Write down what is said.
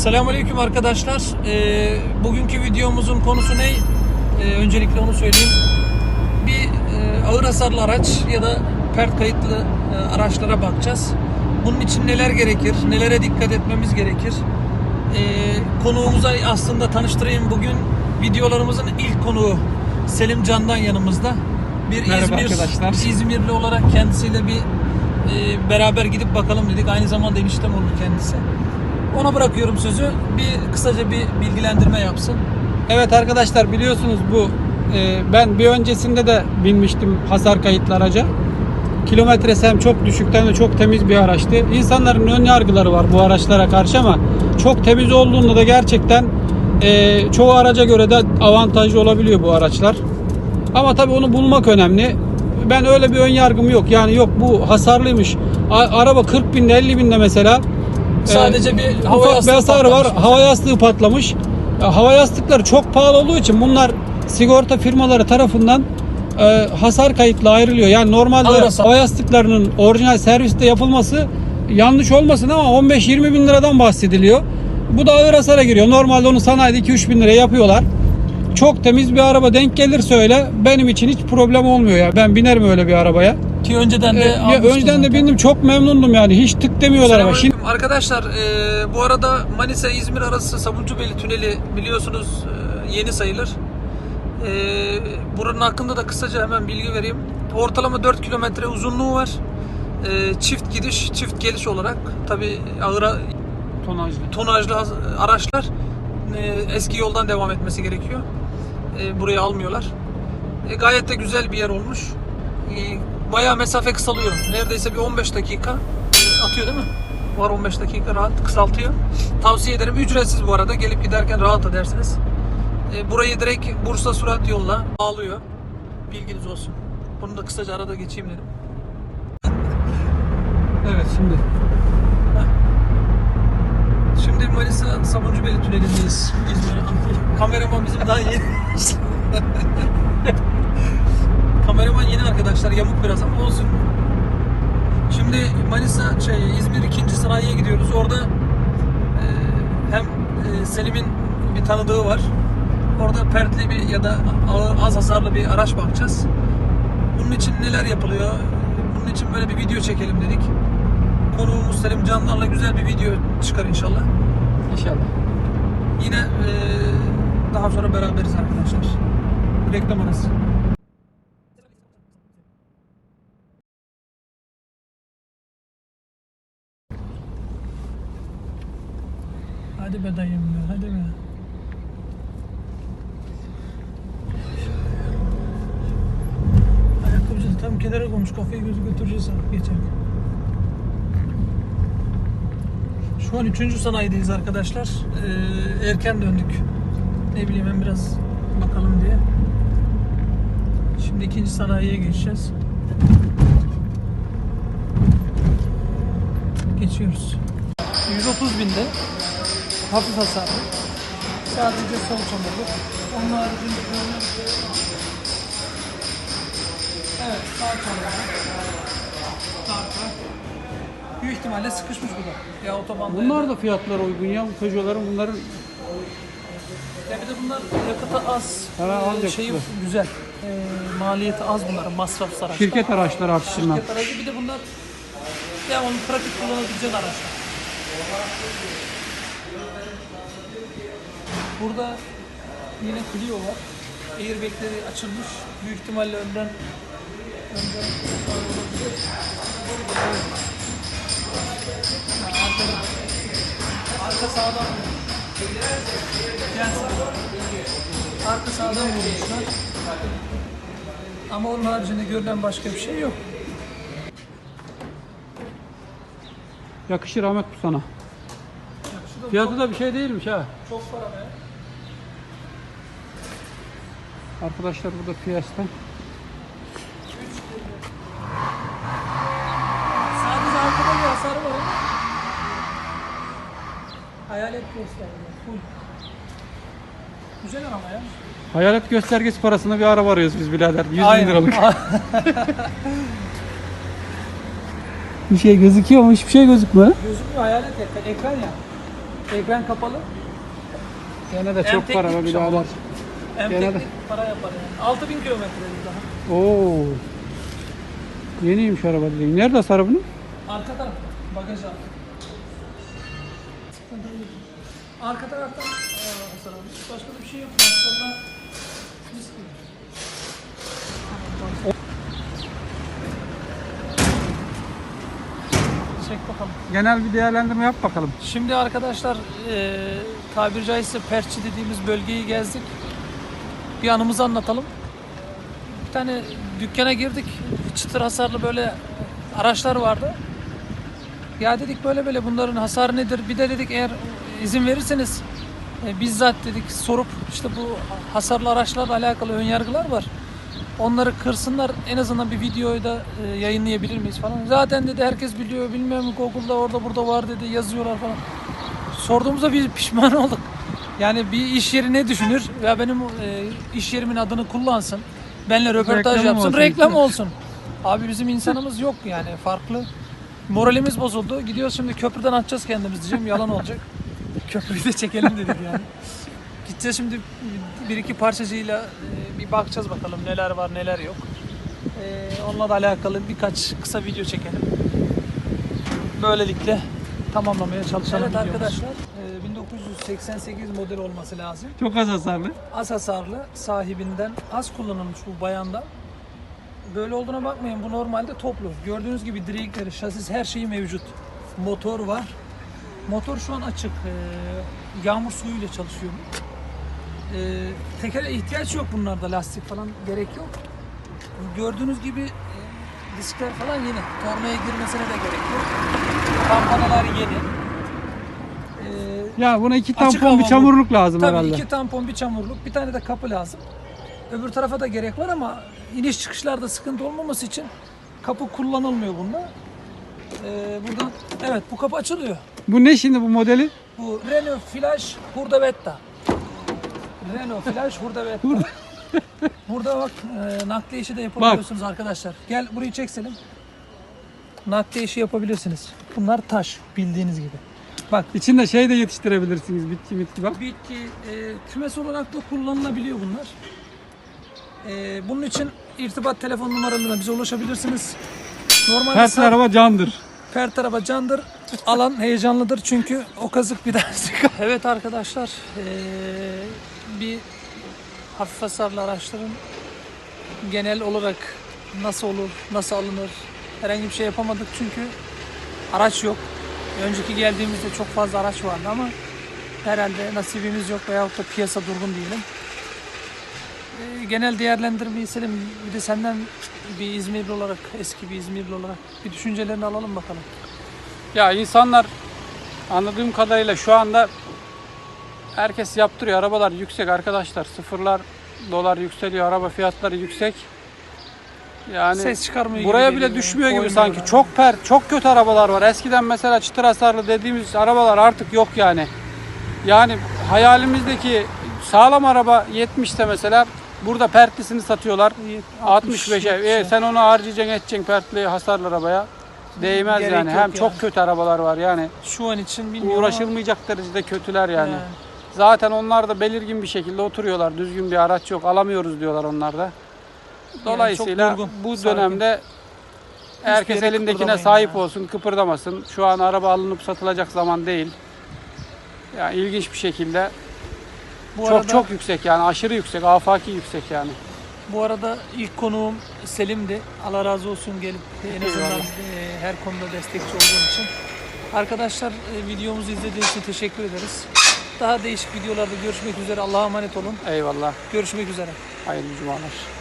Selamünaleyküm arkadaşlar. Ee, bugünkü videomuzun konusu ne? Ee, öncelikle onu söyleyeyim. Bir e, ağır hasarlı araç ya da pert kayıtlı e, araçlara bakacağız. Bunun için neler gerekir? Nelere dikkat etmemiz gerekir? Ee, konuğumuza aslında tanıştırayım. Bugün videolarımızın ilk konuğu Selim Can'dan yanımızda. Bir Merhaba İzmir, arkadaşlar. İzmirli olarak kendisiyle bir e, beraber gidip bakalım dedik. Aynı zamanda eniştem olur kendisi. Ona bırakıyorum sözü. Bir kısaca bir bilgilendirme yapsın. Evet arkadaşlar biliyorsunuz bu e, ben bir öncesinde de binmiştim hasar kayıtlı araca. Kilometresi hem çok düşükten de çok temiz bir araçtı. İnsanların ön yargıları var bu araçlara karşı ama çok temiz olduğunda da gerçekten e, çoğu araca göre de avantajlı olabiliyor bu araçlar. Ama tabii onu bulmak önemli. Ben öyle bir ön yargım yok. Yani yok bu hasarlıymış. A- araba 40 binde 50 binde mesela Sadece bir hava ufak yastığı bir hasarı var. patlamış. Hava yastığı patlamış. Hava yastıkları çok pahalı olduğu için bunlar sigorta firmaları tarafından e, hasar kayıtlı ayrılıyor. Yani normalde Ağır hasar. hava yastıklarının orijinal serviste yapılması yanlış olmasın ama 15-20 bin liradan bahsediliyor. Bu da ağır hasara giriyor. Normalde onu sanayide 2-3 bin liraya yapıyorlar. Çok temiz bir araba denk gelirse öyle benim için hiç problem olmuyor ya. Ben binerim öyle bir arabaya. Ki önceden de ya almıştım önceden de bindim çok memnundum yani. Hiç tık demiyorlar ama. Şimdi. Arkadaşlar e, bu arada Manisa İzmir arası Sabunçubeli Tüneli biliyorsunuz e, yeni sayılır. E, buranın hakkında da kısaca hemen bilgi vereyim. Ortalama 4 kilometre uzunluğu var. E, çift gidiş, çift geliş olarak tabi ağır tonajlı. tonajlı araçlar e, eski yoldan devam etmesi gerekiyor. E, buraya almıyorlar. E, gayet de güzel bir yer olmuş. E, bayağı mesafe kısalıyor. Neredeyse bir 15 dakika atıyor değil mi? Var 15 dakika rahat kısaltıyor. Tavsiye ederim. Ücretsiz bu arada. Gelip giderken rahat edersiniz. E, burayı direkt Bursa Surat yoluna bağlıyor. Bilginiz olsun. Bunu da kısaca arada geçeyim dedim. Evet şimdi. Şimdi Manisa Sabunçubeli tünelindeyiz. İzmir. Kameraman bizim daha yeni. Kameraman yeni arkadaşlar. Yamuk biraz ama olsun. Şimdi Manisa şey İzmir 2. sanayiye gidiyoruz. Orada e, hem e, Selim'in bir tanıdığı var. Orada pertli bir ya da ağır, az hasarlı bir araç bakacağız. Bunun için neler yapılıyor? Bunun için böyle bir video çekelim dedik. Konuğumuz Selim Canlar'la güzel bir video çıkar inşallah. İnşallah. Yine e, daha sonra beraberiz arkadaşlar. Reklam arası. Hadi be dayım be, hadi be. Ayakkabıcı tam kenara koymuş, kafayı gözü götüreceğiz geçerken. Şu an 3. sanayideyiz arkadaşlar. Ee, erken döndük. Ne bileyim ben biraz bakalım diye. Şimdi ikinci sanayiye geçeceğiz. Geçiyoruz. 130 binde hafif hasarlı. Sadece sol çamurluk. Onun haricinde Evet, sağ çamurluk. Arka. Büyük ihtimalle sıkışmış bu da. Ya otobanda. Bunlar da fiyatlar uygun ya. Bu Peugeot'ların bunların Ya bir de bunlar yakıtı az. Ha, az Ee, şeyi yakıtlı. güzel. Ee, maliyeti az bunların masrafsız araçlar. şirket araçları açısından. Şirket aracı bir de bunlar devamlı pratik kullanabileceğin araçlar. Burada yine Clio var. Airbag'leri açılmış. Büyük ihtimalle önden önden arkada. Arka sağdan sağa. Arka sağdan vurmuşlar. Ama onun haricinde görülen başka bir şey yok. Yakışır Ahmet bu sana. Fiyatı da bir şey değilmiş ha. çok para be. Arkadaşlar burada Fiesta. Sadece arkada bir hasarı var ama. Hayalet gösterdi. Full. Güzel araba ya. Hayalet göstergesi parasına bir araba arıyoruz biz birader. 100 bin Aynen. liralık. bir şey gözüküyor ama hiçbir şey gözükmüyor. Gözükmüyor hayalet ekran, ekran ya. Ekran kapalı. Gene de Hem çok para teknikmiş ama birader. Hem Gene de- teknik para yapar yani. 6000 kilometre daha. Oo. Yeniymiş araba dediğin. Nerede hasarı bunun? Arka taraf. Bagaj altı. Arka taraftan e, almış. Başka bir şey yok. Gibi. Çek bakalım. Genel bir değerlendirme yap bakalım. Şimdi arkadaşlar e, tabiri caizse Perçi dediğimiz bölgeyi gezdik. Bir anımızı anlatalım. Bir tane dükkana girdik. Çıtır hasarlı böyle araçlar vardı. Ya dedik böyle böyle bunların hasarı nedir? Bir de dedik eğer izin verirseniz e, bizzat dedik sorup işte bu hasarlı araçlarla alakalı ön yargılar var. Onları kırsınlar en azından bir videoyu da e, yayınlayabilir miyiz falan. Zaten dedi herkes biliyor bilmiyorum Google'da orada burada var dedi yazıyorlar falan. Sorduğumuzda biz pişman olduk. Yani bir iş yeri ne düşünür ya benim e, iş yerimin adını kullansın. Benle röportaj Reklamı yapsın, olsun. reklam olsun. Abi bizim insanımız yok yani farklı. Moralimiz bozuldu. Gidiyoruz şimdi köprüden atacağız kendimizi diyeceğim. Yalan olacak. Köprüyü de çekelim dedik yani. Gideceğiz şimdi bir iki parçacıyla e, bir bakacağız bakalım neler var neler yok. E, onunla da alakalı birkaç kısa video çekelim. Böylelikle tamamlamaya çalışalım. Evet arkadaşlar e, 1988 model olması lazım. Çok az hasarlı. Az hasarlı sahibinden az kullanılmış bu bayandan. Böyle olduğuna bakmayın bu normalde toplu. Gördüğünüz gibi direkleri, şasis her şeyi mevcut. Motor var. Motor şu an açık. Ee, yağmur suyuyla çalışıyor. Ee, tekere ihtiyaç yok bunlarda lastik falan gerek yok. Gördüğünüz gibi e, diskler falan yeni. Tornaya girmesine de gerek yok. Kampanalar yeni. Ee, Ya buna iki tampon bir çamurluk lazım Tabii herhalde. iki tampon bir çamurluk bir tane de kapı lazım. Öbür tarafa da gerek var ama iniş çıkışlarda sıkıntı olmaması için kapı kullanılmıyor bunda. Ee, buradan evet bu kapı açılıyor. Bu ne şimdi bu modeli? Bu Renault Flash Hurdavetta. Renault Flash Hurdavetta. Burada bak e, nakliye işi de yapabiliyorsunuz arkadaşlar. Gel burayı çek Selim. Nakliye işi yapabilirsiniz. Bunlar taş bildiğiniz gibi. Bak İçinde şey de yetiştirebilirsiniz bitki bitki bak. Bitki, e, kümes olarak da kullanılabiliyor bunlar. E, bunun için irtibat telefon numaralarına bize ulaşabilirsiniz. Normalde Her sağ- araba candır. Her tarafa candır. Alan heyecanlıdır çünkü o kazık bir daha. Evet arkadaşlar eee, bir hafif hasarlı araçların genel olarak nasıl olur, nasıl alınır herhangi bir şey yapamadık çünkü araç yok. Önceki geldiğimizde çok fazla araç vardı ama herhalde nasibimiz yok veyahut da piyasa durgun diyelim. Eee, genel değerlendirmeyi Selim bir de senden bir İzmirli olarak, eski bir İzmirli olarak bir düşüncelerini alalım bakalım. Ya insanlar anladığım kadarıyla şu anda herkes yaptırıyor. Arabalar yüksek arkadaşlar. Sıfırlar dolar yükseliyor. Araba fiyatları yüksek. Yani Ses çıkarmıyor buraya bile düşmüyor gibi sanki. yani. Çok pert, çok kötü arabalar var. Eskiden mesela çıtır hasarlı dediğimiz arabalar artık yok yani. Yani hayalimizdeki sağlam araba 70'te mesela burada pertlisini satıyorlar. İyi, 65'e. E, sen onu harcayacaksın edeceksin pertli hasarlı arabaya. Değmez Gerek yani. Hem yani. çok kötü arabalar var yani. Şu an için bilmiyorum Uğraşılmayacak derecede kötüler ama yani. Zaten onlar da belirgin bir şekilde oturuyorlar. Düzgün bir araç yok. Alamıyoruz diyorlar onlar da. Dolayısıyla çok durgun, bu sakin. dönemde herkes yere elindekine sahip ya. olsun, kıpırdamasın. Şu an araba alınıp satılacak zaman değil. Yani ilginç bir şekilde bu çok arada, çok yüksek yani aşırı yüksek, afaki yüksek yani. Bu arada ilk konuğum Selim'di. Allah razı olsun gelip en azından e, her konuda destekçi olduğum için. Arkadaşlar e, videomuzu izlediğiniz için teşekkür ederiz. Daha değişik videolarda görüşmek üzere. Allah'a emanet olun. Eyvallah. Görüşmek üzere. Hayırlı cumalar.